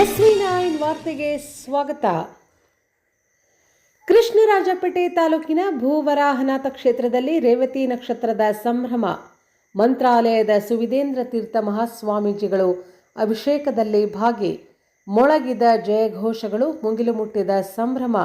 S V ವಾರ್ತೆಗೆ ಸ್ವಾಗತ. ಕೃಷ್ಣರಾಜಪೇಟೆ ತಾಲೂಕಿನ ಭೂವರಾಹನಾಥ ಕ್ಷೇತ್ರದಲ್ಲಿ ರೇವತಿ ನಕ್ಷತ್ರದ ಸಂಭ್ರಮ, ಮಂತ್ರಾಲಯದ ಸುವಿದೇಂದ್ರ ತೀರ್ಥ ಮಹಾಸ್ವಾಮೀಜಿಗಳು ಅಭಿಷೇಕದಲ್ಲಿ ಭಾಗಿ, ಮೊಳಗಿದ ಜಯಘೋಷಗಳು ಮುಗಿಲು ಮುಟ್ಟಿದ ಸಂಭ್ರಮ.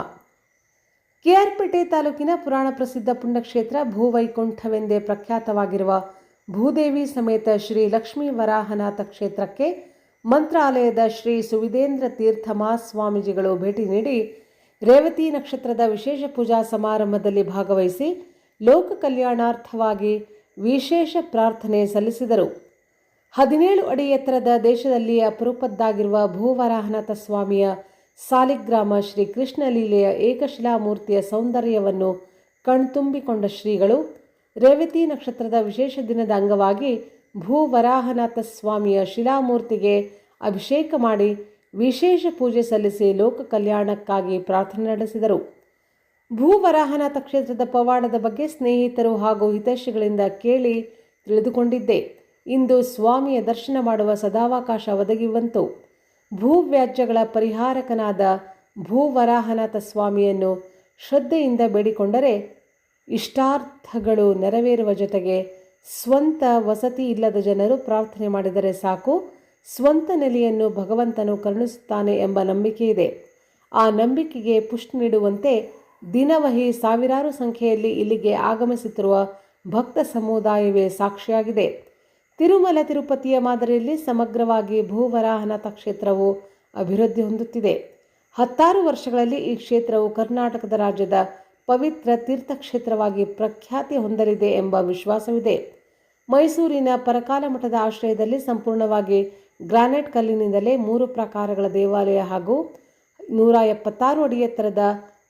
ಕೆಆರ್ಪೇಟೆ ತಾಲೂಕಿನ ಪುರಾಣ ಪ್ರಸಿದ್ಧ ಪುಣ್ಯಕ್ಷೇತ್ರ ಭೂವೈಕುಂಠವೆಂದೇ ಪ್ರಖ್ಯಾತವಾಗಿರುವ ಭೂದೇವಿ ಸಮೇತ ಶ್ರೀ ಲಕ್ಷ್ಮೀ ವರಾಹನಾಥ ಕ್ಷೇತ್ರಕ್ಕೆ ಮಂತ್ರಾಲಯದ ಶ್ರೀ ಸುವಿದೇಂದ್ರ ತೀರ್ಥ ಮಹಾಸ್ವಾಮೀಜಿಗಳು ಭೇಟಿ ನೀಡಿ ರೇವತಿ ನಕ್ಷತ್ರದ ವಿಶೇಷ ಪೂಜಾ ಸಮಾರಂಭದಲ್ಲಿ ಭಾಗವಹಿಸಿ ಲೋಕ ಕಲ್ಯಾಣಾರ್ಥವಾಗಿ ವಿಶೇಷ ಪ್ರಾರ್ಥನೆ ಸಲ್ಲಿಸಿದರು. ಹದಿನೇಳು ಅಡಿ ಎತ್ತರದ ದೇಶದಲ್ಲಿ ಅಪರೂಪದ್ದಾಗಿರುವ ಭೂವರಾಹನಾಥ ಸ್ವಾಮಿಯ ಸಾಲಿಗ್ರಾಮ ಶ್ರೀ ಕೃಷ್ಣ ಲೀಲೆಯ ಏಕಶಿಲಾ ಮೂರ್ತಿಯ ಸೌಂದರ್ಯವನ್ನು ಕಣ್ತುಂಬಿಕೊಂಡ ಶ್ರೀಗಳು ರೇವತಿ ನಕ್ಷತ್ರದ ವಿಶೇಷ ದಿನದ ಅಂಗವಾಗಿ ಭೂವರಾಹನಾಥ ಸ್ವಾಮಿಯ ಶಿಲಾಮೂರ್ತಿಗೆ ಅಭಿಷೇಕ ಮಾಡಿ ವಿಶೇಷ ಪೂಜೆ ಸಲ್ಲಿಸಿ ಲೋಕ ಕಲ್ಯಾಣಕ್ಕಾಗಿ ಪ್ರಾರ್ಥನೆ ನಡೆಸಿದರು. ಭೂವರಾಹನಾಥ ಕ್ಷೇತ್ರದ ಪವಾಡದ ಬಗ್ಗೆ ಸ್ನೇಹಿತರು ಹಾಗೂ ಹಿತೈಷಿಗಳಿಂದ ಕೇಳಿ ತಿಳಿದುಕೊಂಡಿದ್ದೆ. ಇಂದು ಸ್ವಾಮಿಯ ದರ್ಶನ ಮಾಡುವ ಸದಾವಕಾಶ ಒದಗಿ ಬಂತು. ಭೂವ್ಯಾಜ್ಯಗಳ ಪರಿಹಾರಕನಾದ ಭೂವರಾಹನಾಥ ಸ್ವಾಮಿಯನ್ನು ಶ್ರದ್ಧೆಯಿಂದ ಬೇಡಿಕೊಂಡರೆ ಇಷ್ಟಾರ್ಥಗಳು ನೆರವೇರುವ ಜೊತೆಗೆ ಸ್ವಂತ ವಸತಿ ಇಲ್ಲದ ಜನರು ಪ್ರಾರ್ಥನೆ ಮಾಡಿದರೆ ಸಾಕು. ಸ್ವಂತ ನೆಲೆಯನ್ನು ಭಗವಂತನು ಕರುಣಿಸುತ್ತಾನೆ ಎಂಬ ನಂಬಿಕೆ ಇದೆ. ಆ ನಂಬಿಕೆಗೆ ಪುಷ್ಟಿ ನೀಡುವಂತೆ ದಿನವಹಿ ಸಾವಿರಾರು ಸಂಖ್ಯೆಯಲ್ಲಿ ಇಲ್ಲಿಗೆ ಆಗಮಿಸುತ್ತಿರುವ ಭಕ್ತ ಸಮುದಾಯವೇ ಸಾಕ್ಷಿಯಾಗಿದೆ. ತಿರುಮಲ ತಿರುಪತಿಯ ಮಾದರಿಯಲ್ಲಿ ಸಮಗ್ರವಾಗಿ ಭೂವರಾಹನಾಥ ಕ್ಷೇತ್ರವು ಅಭಿವೃದ್ಧಿ ಹೊಂದುತ್ತಿದೆ. ಹತ್ತಾರು ವರ್ಷಗಳಲ್ಲಿ ಈ ಕ್ಷೇತ್ರವು ಕರ್ನಾಟಕದ ರಾಜ್ಯದ ಪವಿತ್ರ ತೀರ್ಥಕ್ಷೇತ್ರವಾಗಿ ಪ್ರಖ್ಯಾತಿ ಹೊಂದಲಿದೆ ಎಂಬ ವಿಶ್ವಾಸವಿದೆ. ಮೈಸೂರಿನ ಪರಕಾಲ ಮಠದ ಆಶ್ರಯದಲ್ಲಿ ಸಂಪೂರ್ಣವಾಗಿ ಗ್ರಾನೈಟ್ ಕಲ್ಲಿನಿಂದಲೇ ಮೂರು ಪ್ರಕಾರಗಳ ದೇವಾಲಯ ಹಾಗೂ ನೂರ ಎಪ್ಪತ್ತಾರು ಅಡಿ ಎತ್ತರದ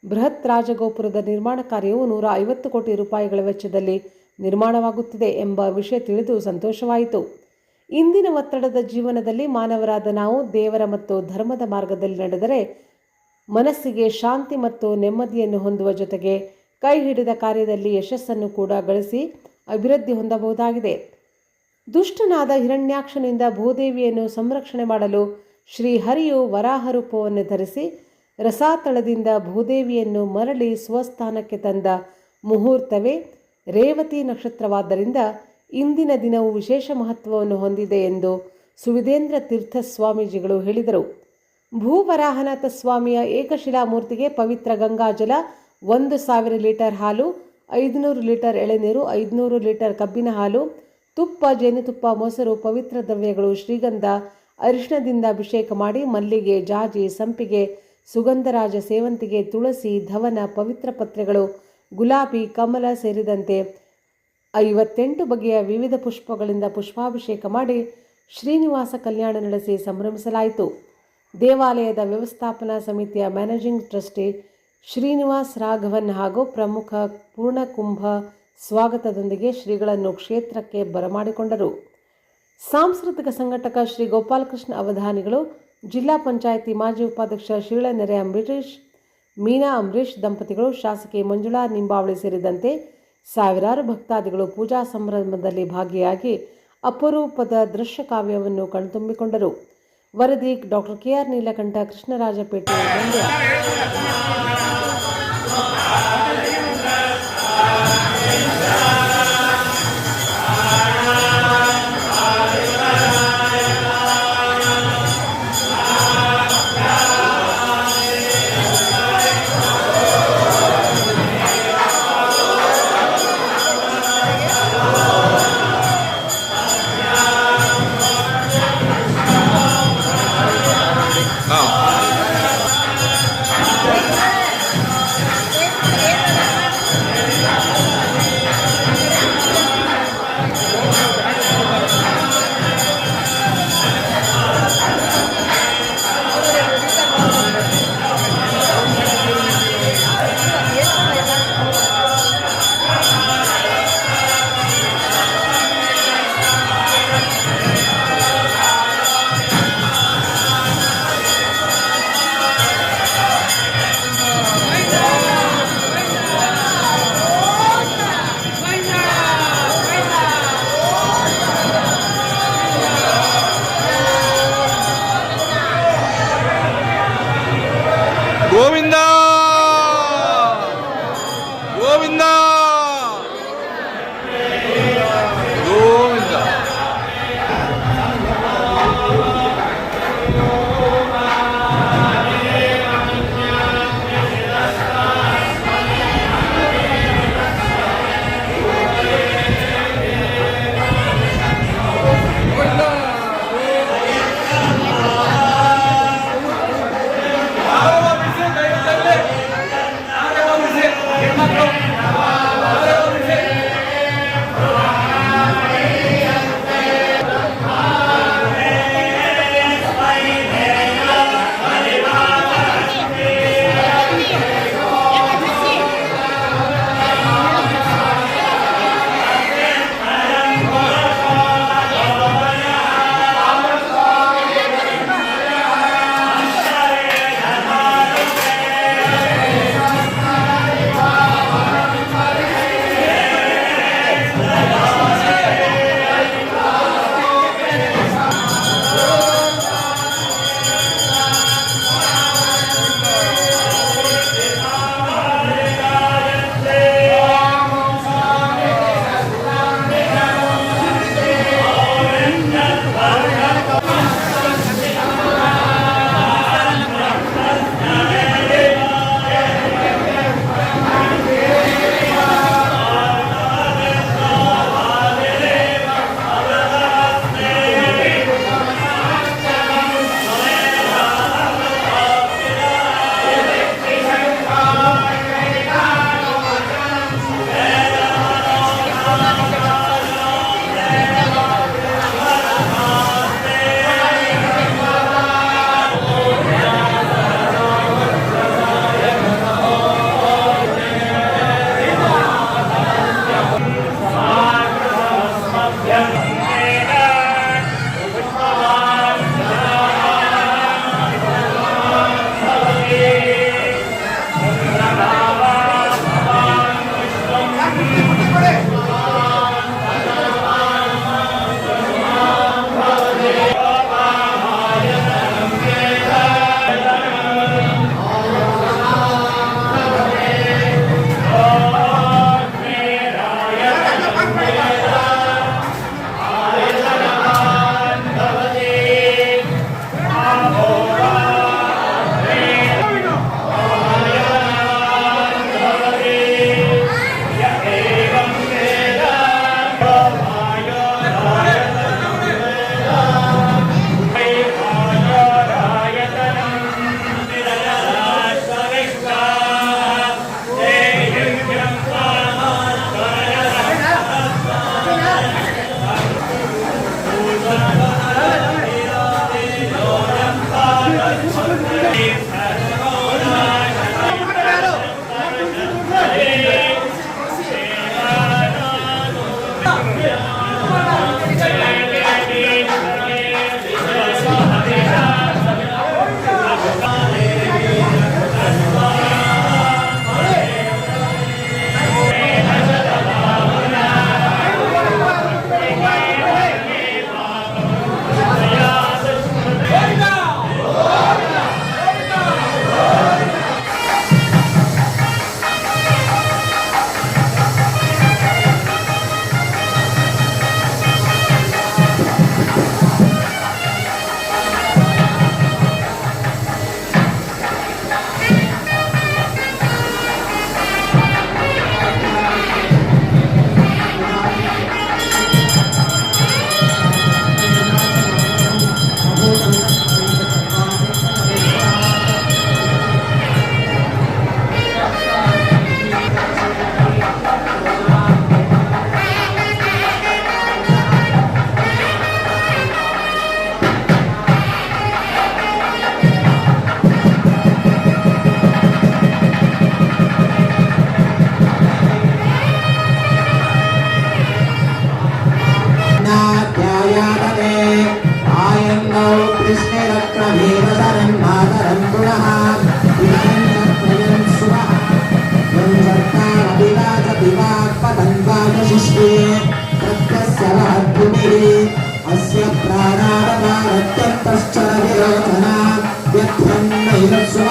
ಬೃಹತ್ ರಾಜಗೋಪುರದ ನಿರ್ಮಾಣ ಕಾರ್ಯವು ನೂರ ಐವತ್ತು ಕೋಟಿ ರೂಪಾಯಿಗಳ ವೆಚ್ಚದಲ್ಲಿ ನಿರ್ಮಾಣವಾಗುತ್ತಿದೆ ಎಂಬ ವಿಷಯ ತಿಳಿದು ಸಂತೋಷವಾಯಿತು. ಇಂದಿನ ಒತ್ತಡದ ಜೀವನದಲ್ಲಿ ಮಾನವರಾದ ನಾವು ದೇವರ ಮತ್ತು ಧರ್ಮದ ಮಾರ್ಗದಲ್ಲಿ ನಡೆದರೆ ಮನಸ್ಸಿಗೆ ಶಾಂತಿ ಮತ್ತು ನೆಮ್ಮದಿಯನ್ನು ಹೊಂದುವ ಜೊತೆಗೆ ಕೈ ಹಿಡಿದ ಕಾರ್ಯದಲ್ಲಿ ಯಶಸ್ಸನ್ನು ಕೂಡ ಗಳಿಸಿ ಅಭಿವೃದ್ಧಿ ಹೊಂದಬಹುದಾಗಿದೆ. ದುಷ್ಟನಾದ ಹಿರಣ್ಯಾಕ್ಷನಿಂದ ಭೂದೇವಿಯನ್ನು ಸಂರಕ್ಷಣೆ ಮಾಡಲು ಶ್ರೀಹರಿಯು ವರಾಹ ರೂಪವನ್ನು ಧರಿಸಿ ರಸಾತಳದಿಂದ ಭೂದೇವಿಯನ್ನು ಮರಳಿ ಸ್ವಸ್ಥಾನಕ್ಕೆ ತಂದ ಮುಹೂರ್ತವೇ ರೇವತಿ ನಕ್ಷತ್ರವಾದ್ದರಿಂದ ಇಂದಿನ ದಿನವು ವಿಶೇಷ ಮಹತ್ವವನ್ನು ಹೊಂದಿದೆ ಎಂದು ಸುವಿದೇಂದ್ರ ತೀರ್ಥ ಸ್ವಾಮೀಜಿಗಳು ಹೇಳಿದರು. ಭೂವರಾಹನಾಥ ಸ್ವಾಮಿಯ ಏಕಶಿಲಾ ಮೂರ್ತಿಗೆ ಪವಿತ್ರ ಗಂಗಾಜಲ ಒಂದು ಸಾವಿರ ಲೀಟರ್ ಹಾಲು, ಐದುನೂರು ಲೀಟರ್ ಎಳೆನೀರು, ಐದುನೂರು ಲೀಟರ್ ಕಬ್ಬಿನ ಹಾಲು, ತುಪ್ಪ ಜೇನುತುಪ್ಪ ಮೊಸರು, ಪವಿತ್ರ ದ್ರವ್ಯಗಳು ಶ್ರೀಗಂಧ ಅರಿಶಿಣದಿಂದ ಅಭಿಷೇಕ ಮಾಡಿ ಮಲ್ಲಿಗೆ, ಜಾಜಿ, ಸಂಪಿಗೆ, ಸುಗಂಧರಾಜ ಸೇವಂತಿಗೆ ತುಳಸಿ, ಧವನ, ಪವಿತ್ರ ಪತ್ರೆಗಳು, ಗುಲಾಬಿ, ಕಮಲ ಸೇರಿದಂತೆ ಐವತ್ತೆಂಟು ಬಗೆಯ ವಿವಿಧ ಪುಷ್ಪಗಳಿಂದ ಪುಷ್ಪಾಭಿಷೇಕ ಮಾಡಿ ಶ್ರೀನಿವಾಸ ಕಲ್ಯಾಣ ನಡೆಸಿ ಸಂಭ್ರಮಿಸಲಾಯಿತು. ದೇವಾಲಯದ ವ್ಯವಸ್ಥಾಪನಾ ಸಮಿತಿಯ ಮ್ಯಾನೇಜಿಂಗ್ ಟ್ರಸ್ಟಿ ಶ್ರೀನಿವಾಸ್ ರಾಘವನ್ ಹಾಗೂ ಪ್ರಮುಖ ಪೂರ್ಣಕುಂಭ ಸ್ವಾಗತದೊಂದಿಗೆ ಶ್ರೀಗಳನ್ನು ಕ್ಷೇತ್ರಕ್ಕೆ ಬರಮಾಡಿಕೊಂಡರು. ಸಾಂಸ್ಕೃತಿಕ ಸಂಘಟಕ ಶ್ರೀ ಗೋಪಾಲಕೃಷ್ಣ ಅವಧಾನಿಗಳು, ಜಿಲ್ಲಾ ಪಂಚಾಯಿತಿ ಮಾಜಿ ಉಪಾಧ್ಯಕ್ಷ ಶೀಳನೆರೆ ಅಂಬರೀಶ್ ಮೀನಾ ಅಂಬರೀಶ್ ದಂಪತಿಗಳು, ಶಾಸಕಿ ಮಂಜುಳಾ ನಿಂಬಾವಳಿ ಸೇರಿದಂತೆ ಸಾವಿರಾರು ಭಕ್ತಾದಿಗಳು ಪೂಜಾ ಸಂಭ್ರಮದಲ್ಲಿ ಭಾಗಿಯಾಗಿ ಅಪರೂಪದ ದೃಶ್ಯ ಕಾವ್ಯವನ್ನು ಕಣ್ತುಂಬಿಕೊಂಡರು. ವರದಿ ಡಾಕ್ಟರ್ ಕೆಆರ್ ನೀಲಕಂಠ ಕೃಷ್ಣರಾಜಪೇಟೆ ಮಂಡ್ಯ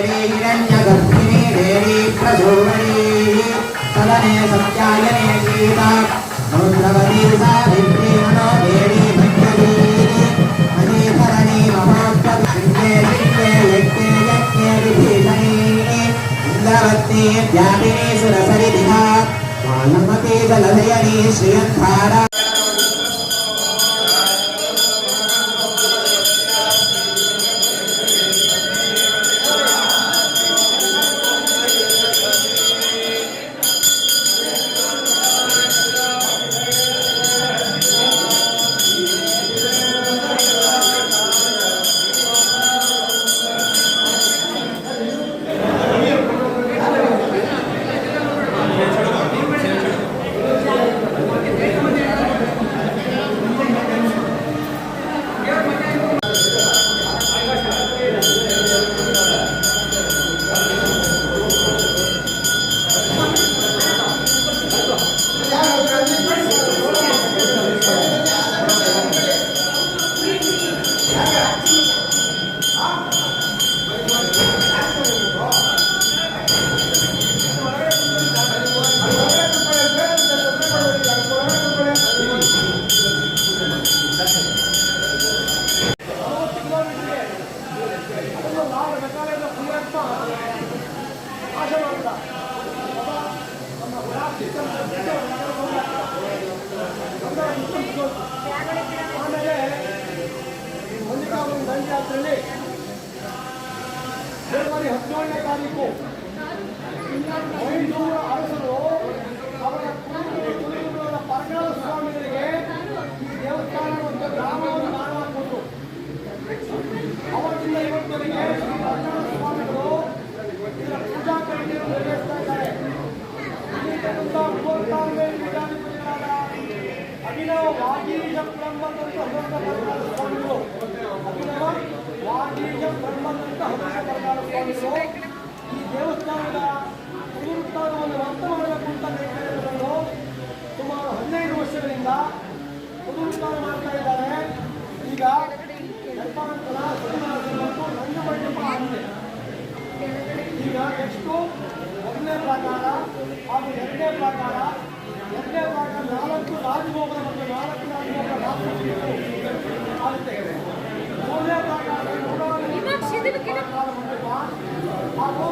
हिरण्यगर्भिणी देवी प्रचोदनी सदने सत्यायने गीता समुद्रवती सावित्री मनो देवी भक्तदी मणिधरणी महोत्तमे विश्वे यज्ञे यज्ञे विभीषणी इन्द्रवत्नी व्यापिनी सुरसरिदिहा वायुमती जलधयनी श्रियन्धारा ಫೆಬ್ರವರಿ ಹದಿನೇಳನೇ ತಾರೀಕು. ಮೈಸೂರು ಪುನರುತ್ಥಾನ ಮಾಡ್ತಾ ಇದ್ದಾರೆ ಈಗ ಆಗಿದೆ ಈಗ ಎಷ್ಟು ಒಂದನೇ ಪ್ರಕಾರ ಹಾಗೂ ಎರಡನೇ ಪ್ರಕಾರ ಎರಡನೇ ಪ್ರಕಾರ ನಾಲ್ಕು ರಾಜಭೋಗ ಮತ್ತು ನಾಲ್ಕು ರಾಜಭೋಗ ನಾಲ್ಕು ಆಗುತ್ತೆ ಮೂರನೇ ಪ್ರಕಾರ ಹಾಗೂ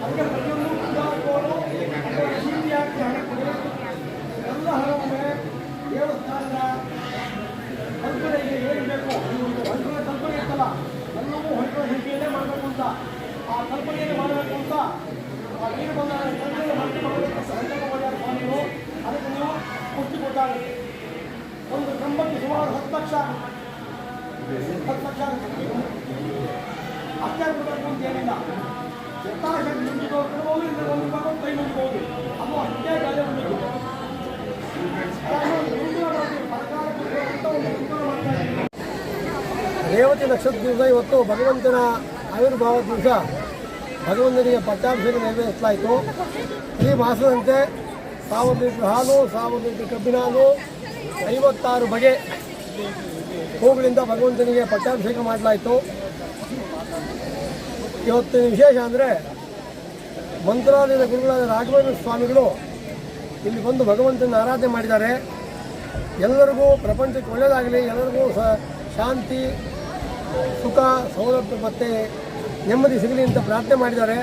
Ông ರೇವತಿ ನಕ್ಷತ್ರ ದಿವಸ ಇವತ್ತು ಭಗವಂತನ ಆವಿರ್ಭಾವ ದಿವಸ ಭಗವಂತನಿಗೆ ಪಟ್ಟಾಭಿಷೇಕ ನೆರವೇರಿಸಲಾಯಿತು ಈ ಮಾಸದಂತೆ ಸಾವಿರದ ಲೀಟರ್ ಹಾಲು ಸಾವಿರದ ಲೀಟರ್ ಕಬ್ಬಿನ ಹಾಲು ಐವತ್ತಾರು ಬಗೆ ಹೂಗಳಿಂದ ಭಗವಂತನಿಗೆ ಪಟ್ಟಾಭಿಷೇಕ ಮಾಡಲಾಯಿತು. ಇವತ್ತಿನ ವಿಶೇಷ ಅಂದರೆ ಮಂತ್ರಾಲಯದ ಗುರುಗಳಾದ ರಾಘವೇಂದ್ರ ಸ್ವಾಮಿಗಳು ಇಲ್ಲಿ ಬಂದು ಭಗವಂತನ ಆರಾಧನೆ ಮಾಡಿದ್ದಾರೆ. ಎಲ್ಲರಿಗೂ ಪ್ರಪಂಚಕ್ಕೆ ಒಳ್ಳೆಯದಾಗಲಿ, ಎಲ್ಲರಿಗೂ ಶಾಂತಿ, ಸುಖ, ಸೌಲಭ್ಯ ಮತ್ತು ನೆಮ್ಮದಿ ಸಿಗಲಿ ಅಂತ ಪ್ರಾರ್ಥನೆ ಮಾಡಿದ್ದಾರೆ.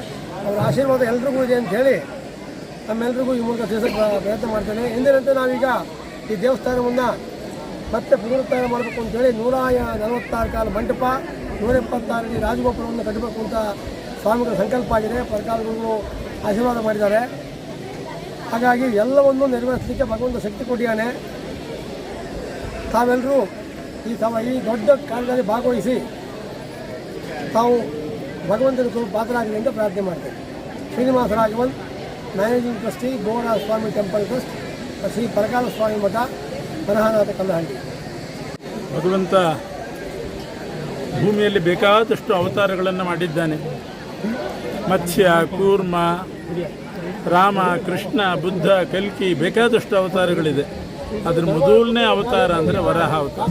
ಅವರ ಆಶೀರ್ವಾದ ಎಲ್ರಿಗೂ ಇದೆ ಅಂತ ಹೇಳಿ ನಮ್ಮೆಲ್ರಿಗೂ ಈ ಮೂಲಕ ತಿಳಿಸೋಕ್ಕೆ ಪ್ರಯತ್ನ ಮಾಡ್ತೇನೆ. ಎಂದಿನಂತೆ ನಾವೀಗ ಈ ದೇವಸ್ಥಾನವನ್ನು ಮತ್ತೆ ಪುನರುತ್ಥಾನ ಮಾಡಬೇಕು ಅಂತೇಳಿ ನೂರ ನಲವತ್ತಾರು ಕಾಲ ಮಂಟಪ, ನೂರ ಇಪ್ಪತ್ತಾರಲ್ಲಿ ರಾಜಗೋಪುರವನ್ನು ಕಟ್ಟಬೇಕು ಅಂತ ಸ್ವಾಮಿಗಳ ಸಂಕಲ್ಪ ಆಗಿದೆ. ಸರ್ಕಾರಗಳು ಆಶೀರ್ವಾದ ಮಾಡಿದ್ದಾರೆ. ಹಾಗಾಗಿ ಎಲ್ಲವನ್ನು ನೆರವೇರಿಸಲಿಕ್ಕೆ ಭಗವಂತ ಶಕ್ತಿ ಕೊಟ್ಟಿದ್ದಾನೆ. ತಾವೆಲ್ಲರೂ ಈ ಸಮ, ಈ ದೊಡ್ಡ ಕಾರ್ಯದಲ್ಲಿ ಭಾಗವಹಿಸಿ ತಾವು ಭಗವಂತನ ಸ್ವಲ್ಪ ಪಾತ್ರರಾಗಲಿ ಅಂತ ಪ್ರಾರ್ಥನೆ ಮಾಡ್ತೇವೆ. Srinivasa Raghavan managing trustee Gora Swami temple trust Shri Parakala Swami Mutt Varahanatha Kallahalli ಭಗವಂತ ಭೂಮಿಯಲ್ಲಿ ಬೇಕಾದಷ್ಟು ಅವತಾರಗಳನ್ನು ಮಾಡಿದ್ದಾನೆ. ಮತ್ಸ್ಯ, ಕೂರ್ಮ, ರಾಮ, ಕೃಷ್ಣ, ಬುದ್ಧ, ಕಲ್ಕಿ ಬೇಕಾದಷ್ಟು ಅವತಾರಗಳಿದೆ. ಅದ್ರ ಮೊದಲನೇ ಅವತಾರ ಅಂದರೆ ವರಾಹ ಅವತಾರ.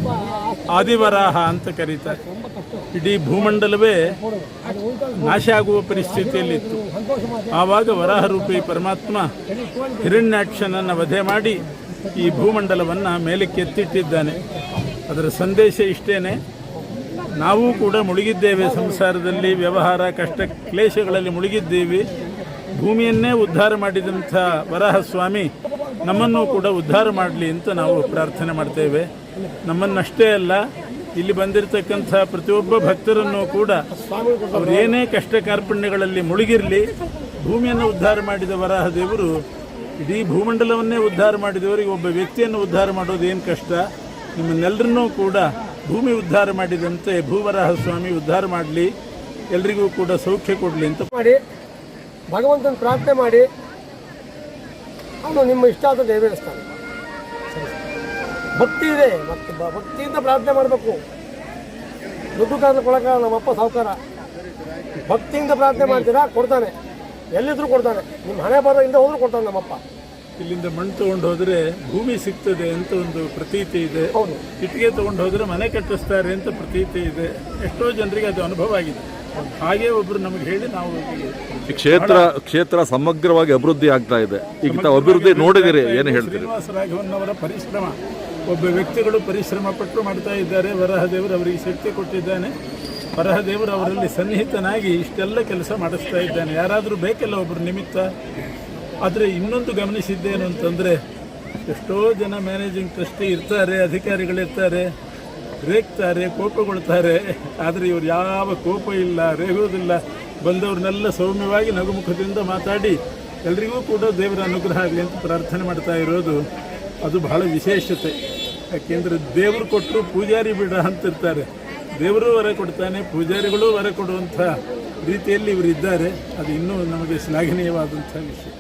ಆದಿವರಾಹ ಅಂತ ಕರೀತಾರೆ. ಇಡೀ ಭೂಮಂಡಲವೇ ನಾಶ ಆಗುವ ಪರಿಸ್ಥಿತಿಯಲ್ಲಿತ್ತು. ಆವಾಗ ವರಾಹ ರೂಪಿ ಪರಮಾತ್ಮ ಹಿರಣ್ಯಾಕ್ಷನನ್ನು ವಧೆ ಮಾಡಿ ಈ ಭೂಮಂಡಲವನ್ನು ಮೇಲಕ್ಕೆ ಎತ್ತಿಟ್ಟಿದ್ದಾನೆ. ಅದರ ಸಂದೇಶ ಇಷ್ಟೇನೆ. ನಾವು ಕೂಡ ಮುಳುಗಿದ್ದೇವೆ ಸಂಸಾರದಲ್ಲಿ, ವ್ಯವಹಾರ, ಕಷ್ಟ, ಕ್ಲೇಶಗಳಲ್ಲಿ ಮುಳುಗಿದ್ದೀವಿ. ಭೂಮಿಯನ್ನೇ ಉದ್ಧಾರ ಮಾಡಿದಂಥ ವರಾಹ ಸ್ವಾಮಿ ನಮ್ಮನ್ನು ಕೂಡ ಉದ್ಧಾರ ಮಾಡಲಿ ಅಂತ ನಾವು ಪ್ರಾರ್ಥನೆ ಮಾಡ್ತೇವೆ. ನಮ್ಮನ್ನಷ್ಟೇ ಅಲ್ಲ, ಇಲ್ಲಿ ಬಂದಿರತಕ್ಕಂಥ ಪ್ರತಿಯೊಬ್ಬ ಭಕ್ತರನ್ನು ಕೂಡ ಅವರೇನೇ ಕಷ್ಟ ಕಾರ್ಪಣ್ಯಗಳಲ್ಲಿ ಮುಳುಗಿರಲಿ, ಭೂಮಿಯನ್ನು ಉದ್ಧಾರ ಮಾಡಿದ ವರಾಹ ದೇವರು ಇಡೀ ಭೂಮಂಡಲವನ್ನೇ ಉದ್ಧಾರ ಮಾಡಿದವರಿಗೆ ಒಬ್ಬ ವ್ಯಕ್ತಿಯನ್ನು ಉದ್ಧಾರ ಮಾಡೋದು ಏನು ಕಷ್ಟ? ನಿಮ್ಮನ್ನೆಲ್ಲರನ್ನೂ ಕೂಡ ಭೂಮಿ ಉದ್ಧಾರ ಮಾಡಿದಂತೆ ಭೂವರಾಹ ಸ್ವಾಮಿ ಉದ್ಧಾರ ಮಾಡಲಿ, ಎಲ್ರಿಗೂ ಕೂಡ ಸೌಖ್ಯ ಕೊಡಲಿ ಅಂತ ಮಾಡಿ, ಭಗವಂತನ ಪ್ರಾರ್ಥನೆ ಮಾಡಿ, ಅವನು ನಿಮ್ಮ ಇಷ್ಟಾದ ನೆರವೇರಿಸ್ತಾನೆ ಭಕ್ತಿ ಇದೆ, ಮತ್ತು ಭಕ್ತಿಯಿಂದ ಪ್ರಾರ್ಥನೆ ಮಾಡಬೇಕು. ದುಡ್ಡು ಕಾಲದ ಕೊಡಕ ನಮ್ಮಪ್ಪ ಸಾವುಕಾರ. ಭಕ್ತಿಯಿಂದ ಪ್ರಾರ್ಥನೆ ಮಾಡ್ತೀರಾ? ಕೊಡ್ತಾನೆ. ಎಲ್ಲಿದ್ರು ಕೊಡ್ತಾನೆ. ನಿಮ್ಮ ಹಣೆ ಬರ ಹಿಂದೆ ಹೋದ್ರು ಕೊಡ್ತಾನೆ ನಮ್ಮಪ್ಪ. ಇಲ್ಲಿಂದ ಮಣ್ಣು ತಗೊಂಡು ಹೋದ್ರೆ ಭೂಮಿ ಸಿಗ್ತದೆ ಅಂತ ಒಂದು ಪ್ರತೀತಿ ಇದೆ. ಹೌದು. ಇಟ್ಟಿಗೆ ತಗೊಂಡು ಹೋದ್ರೆ ಮನೆ ಕಟ್ಟಿಸ್ತಾರೆ ಅಂತ ಪ್ರತೀತಿ ಇದೆ. ಎಷ್ಟೋ ಜನರಿಗೆ ಅದು ಅನುಭವ ಆಗಿದೆ. ಹಾಗೆ ಒಬ್ರು ನಮಗೆ ಹೇಳಿ ನಾವು ಈ ಕ್ಷೇತ್ರ ಕ್ಷೇತ್ರ ಸಮಗ್ರವಾಗಿ ಅಭಿವೃದ್ಧಿ ಆಗ್ತಾ ಇದೆ. ಈಗ ತಾವು ಅಭಿವೃದ್ಧಿ ನೋಡಿದಿರಿ ಏನು ಹೇಳ್ತೀರಿ? ಶ್ರೀನಿವಾಸ ರಾಘವನ್ ಅವರ ಪರಿಶ್ರಮ. ಒಬ್ಬ ವ್ಯಕ್ತಿಗಳು ಪರಿಶ್ರಮ ಪಟ್ಟು ಮಾಡ್ತಾ ಇದ್ದಾರೆ. ವರಹದೇವರು ಅವರಿಗೆ ಶಕ್ತಿ ಕೊಟ್ಟಿದ್ದಾನೆ. ವರಹದೇವರು ಅವರಲ್ಲಿ ಸನ್ನಿಹಿತನಾಗಿ ಇಷ್ಟೆಲ್ಲ ಕೆಲಸ ಮಾಡಿಸ್ತಾ ಇದ್ದಾನೆ. ಯಾರಾದರೂ ಬೇಕಲ್ಲ ಒಬ್ಬರು ನಿಮಿತ್ತ. ಆದರೆ ಇನ್ನೊಂದು ಗಮನಿಸಿದ್ದೇನು ಅಂತಂದರೆ, ಎಷ್ಟೋ ಜನ ಮ್ಯಾನೇಜಿಂಗ್ ಟ್ರಸ್ಟಿ ಇರ್ತಾರೆ, ಅಧಿಕಾರಿಗಳಿರ್ತಾರೆ, ರೇಗ್ತಾರೆ, ಕೋಪಗೊಳ್ತಾರೆ. ಆದರೆ ಇವರು ಯಾವ ಕೋಪ ಇಲ್ಲ ರೇಗೋದಿಲ್ಲ ಬಂದವ್ರನ್ನೆಲ್ಲ ಸೌಮ್ಯವಾಗಿ ನಗುಮುಖದಿಂದ ಮಾತಾಡಿ, ಎಲ್ರಿಗೂ ಕೂಡ ದೇವರ ಅನುಗ್ರಹ ಆಗಲಿ ಅಂತ ಪ್ರಾರ್ಥನೆ ಮಾಡ್ತಾ ಇರೋದು ಅದು ಬಹಳ ವಿಶೇಷತೆ. ಯಾಕೆಂದರೆ ದೇವರು ಕೊಟ್ಟರು ಪೂಜಾರಿ ಬಿಡ ಅಂತಿರ್ತಾರೆ. ದೇವರು ವರ ಕೊಡ್ತಾನೆ ಪೂಜಾರಿಗಳು ವರ ಕೊಡುವಂಥ ರೀತಿಯಲ್ಲಿ ಇವರಿದ್ದಾರೆ. ಅದು ಇನ್ನೂ ನಮಗೆ ಶ್ಲಾಘನೀಯವಾದಂಥ ವಿಷಯ.